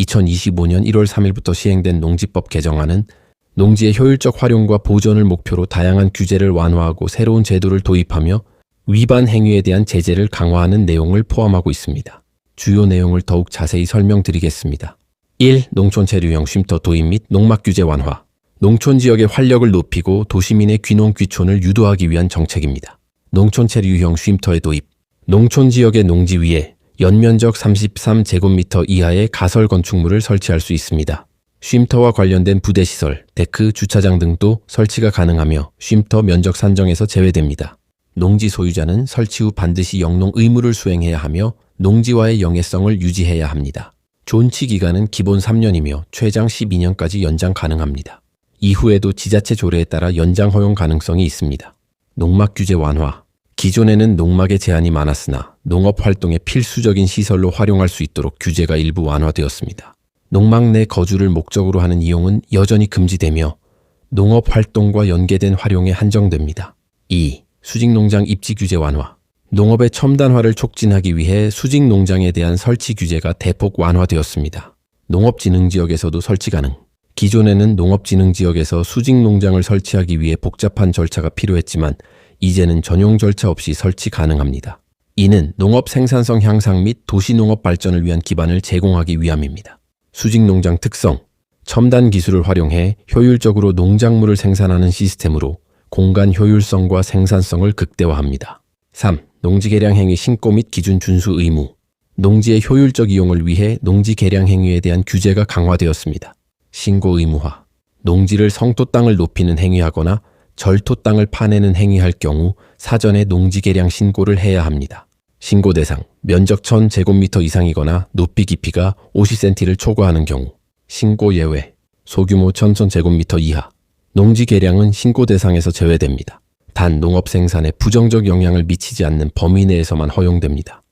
2025년 1월 3일부터 시행된 농지법 개정안은 농지의 효율적 활용과 보존을 목표로 다양한 규제를 완화하고 새로운 제도를 도입하며 위반 행위에 대한 제재를 강화하는 내용을 포함하고 있습니다. 주요 내용을 더욱 자세히 설명드리겠습니다. 1. 농촌 체류형 쉼터 도입 및 농막 규제 완화. 농촌 지역의 활력을 높이고 도시민의 귀농 귀촌을 유도하기 위한 정책입니다. 농촌 체류형 쉼터의 도입. 농촌 지역의 농지 위에 연면적 33제곱미터 이하의 가설 건축물을 설치할 수 있습니다. 쉼터와 관련된 부대 시설, 데크, 주차장 등도 설치가 가능하며 쉼터 면적 산정에서 제외됩니다. 농지 소유자는 설치 후 반드시 영농 의무를 수행해야 하며 농지와의 영해성을 유지해야 합니다. 존치 기간은 기본 3년이며 최장 12년까지 연장 가능합니다. 이후에도 지자체 조례에 따라 연장 허용 가능성이 있습니다. 농막 규제 완화. 기존에는 농막에 제한이 많았으나 농업 활동의 필수적인 시설로 활용할 수 있도록 규제가 일부 완화되었습니다. 농막 내 거주를 목적으로 하는 이용은 여전히 금지되며 농업 활동과 연계된 활용에 한정됩니다. 2. 수직 농장 입지 규제 완화. 농업의 첨단화를 촉진하기 위해 수직 농장에 대한 설치 규제가 대폭 완화되었습니다. 농업진흥지역에서도 설치 가능. 기존에는 농업진흥지역에서 수직 농장을 설치하기 위해 복잡한 절차가 필요했지만 이제는 전용 절차 없이 설치 가능합니다. 이는 농업 생산성 향상 및 도시 농업 발전을 위한 기반을 제공하기 위함입니다. 수직 농장 특성. 첨단 기술을 활용해 효율적으로 농작물을 생산하는 시스템으로 공간 효율성과 생산성을 극대화합니다. 3. 농지 개량 행위 신고 및 기준 준수 의무. 농지의 효율적 이용을 위해 농지 개량 행위에 대한 규제가 강화되었습니다. 신고 의무화. 농지를 성토 땅을 높이는 행위하거나 절토 땅을 파내는 행위할 경우 사전에 농지 개량 신고를 해야 합니다. 신고 대상 면적 1000제곱미터 이상이거나 높이 깊이가 50cm를 초과하는 경우 신고 예외 소규모 1000제곱미터 이하 농지 개량은 신고 대상에서 제외됩니다. 단 농업 생산에 부정적 영향을 미치지 않는 범위 내에서만 허용됩니다.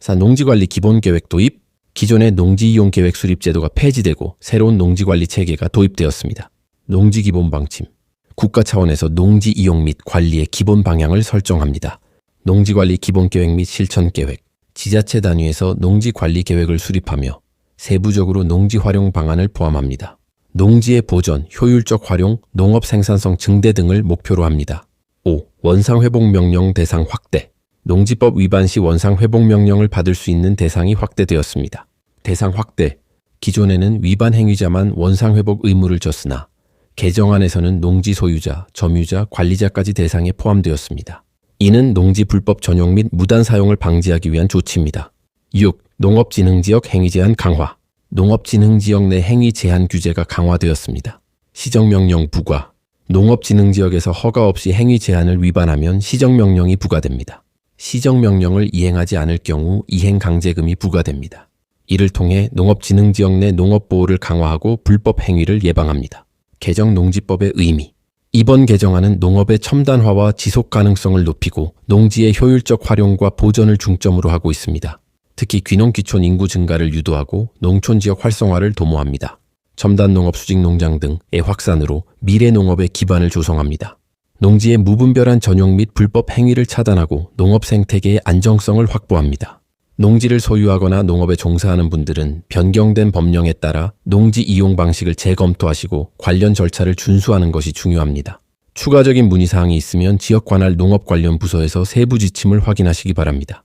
4. 농지관리 기본계획 도입 기존의 농지이용계획 수립 제도가 폐지되고 새로운 농지관리 체계가 도입되었습니다. 농지기본 방침 국가 차원에서 농지 이용 및 관리의 기본 방향을 설정합니다. 농지관리 기본계획 및 실천계획, 지자체 단위에서 농지관리 계획을 수립하며 세부적으로 농지 활용 방안을 포함합니다. 농지의 보전, 효율적 활용, 농업 생산성 증대 등을 목표로 합니다. 5. 원상회복명령 대상 확대. 농지법 위반 시 원상회복명령을 받을 수 있는 대상이 확대되었습니다. 대상 확대. 기존에는 위반 행위자만 원상회복 의무를 졌으나 개정안에서는 농지 소유자, 점유자, 관리자까지 대상에 포함되었습니다. 이는 농지 불법 전용 및 무단 사용을 방지하기 위한 조치입니다. 6. 농업진흥지역 행위 제한 강화. 농업진흥지역 내 행위 제한 규제가 강화되었습니다. 시정명령 부과. 농업진흥지역에서 허가 없이 행위 제한을 위반하면 시정명령이 부과됩니다. 시정명령을 이행하지 않을 경우 이행강제금이 부과됩니다. 이를 통해 농업진흥지역 내 농업보호를 강화하고 불법 행위를 예방합니다. 개정 농지법의 의미. 이번 개정안은 농업의 첨단화와 지속 가능성을 높이고 농지의 효율적 활용과 보전을 중점으로 하고 있습니다. 특히 귀농귀촌 인구 증가를 유도하고 농촌 지역 활성화를 도모합니다. 첨단 농업 수직 농장 등의 확산으로 미래 농업의 기반을 조성합니다. 농지의 무분별한 전용 및 불법 행위를 차단하고 농업 생태계의 안정성을 확보합니다. 농지를 소유하거나 농업에 종사하는 분들은 변경된 법령에 따라 농지 이용 방식을 재검토하시고 관련 절차를 준수하는 것이 중요합니다. 추가적인 문의사항이 있으면 지역 관할 농업 관련 부서에서 세부 지침을 확인하시기 바랍니다.